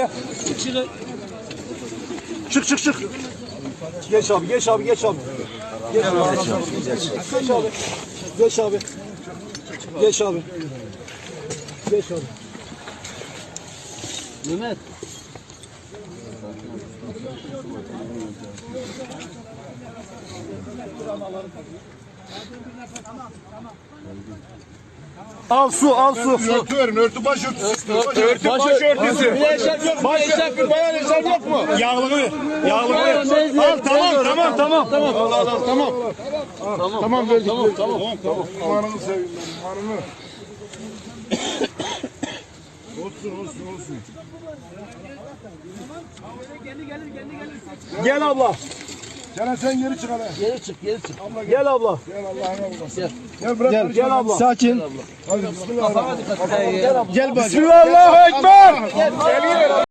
arabaya. Çık çık çık. Geç abi geç abi geç abi. Geç abi. Geç abi. Geç abi. Geç abi. Geç abi. Mehmet. Al su al su. Örtü verin, örtü baş örtüsü. Örtü başörtüsü. Bir eşek yok. Bir eşek bir bayan eşek yok mu? Yağlığı. Yağlığı. Al tamam tamam tamam. Tamam. Al al al tamam. Tamam verdik. Tamam tamam. Tamam. Umarını seveyim ben, umarını. olsun, olsun, olsun. Gel abla. Canan sen geri çık hele. Geri çık geri çık. Gel abla. Gel Allah'ına olmasın. Gel. Gel bırak. Gel gel abla. Sakin. Hadi bismillahirrahmanirrahim. Gel Bismillahirrahmanirrahim. Ekber.